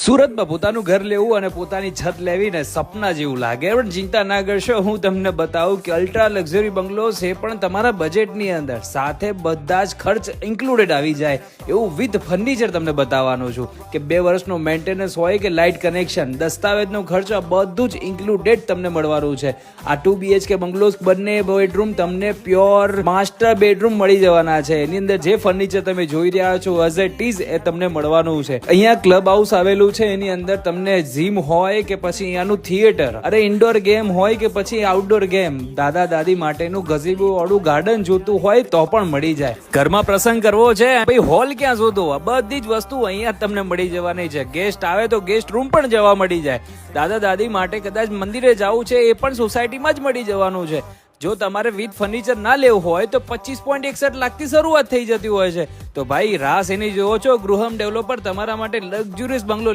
સુરતમાં પોતાનું ઘર લેવું અને પોતાની છત લેવીને સપના જેવું લાગે. પણ ચિંતા ના કરશો, હું તમને બતાવું કે અલ્ટ્રા લક્ઝરી બંગલોસ એ પણ તમારા બજેટની અંદર. સાથે બધા જ ખર્ચ ઇન્ક્લુડેડ આવી જાય. એવું વિથ ફર્નિચર તમને બતાવવાનું છું કે બે વર્ષનો મેન્ટેનન્સ હોય કે લાઇટ કનેક્શન દસ્તાવેજનો ખર્ચ, આ બધું જ ઇન્ક્લુડેડ તમને મળવાનું છે. આ ટુ બીએચકે બંગલોઝ બંને બેડરૂમ તમને પ્યોર માસ્ટર બેડરૂમ મળી જવાના છે. એની અંદર જે ફર્નિચર તમે જોઈ રહ્યા છો એઝ એટ ઇઝ એ તમને મળવાનું છે. અહીંયા ક્લબ હાઉસ આવેલું છે એની અંદર તમને જીમ હોય કે પછી અહીંયાનું થિયેટર અરે ઇન્ડોર ગેમ હોય કે પછી આઉટડોર ગેમ દાદા દાદી માટેનું ગઝીબુ વાળું ગાર્ડન જોતું હોય તો પણ મળી જાય. ઘરમાં પ્રસંગ કરવો છે, ભાઈ હોલ ક્યાં આ બધી જ વસ્તુ અહીંયા તમને મળી જવાની છે. ગેસ્ટ આવે તો ગેસ્ટ રૂમ પણ જવા મળી જાય. દાદા દાદી માટે કદાચ મંદિરે જવું છે એ પણ સોસાયટીમાં જ મળી જવાનું છે. જો તમારે વિથ ફર્નિચર ના લેવું હોય તો પચીસ પોઈન્ટ એકસઠ લાખથી શરૂઆત થઈ જતી હોય છે. તો ભાઈ રાસ એની જોવો છો, ગૃહમ ડેવલપર તમારા માટે લક્ઝુરિયસ બંગલો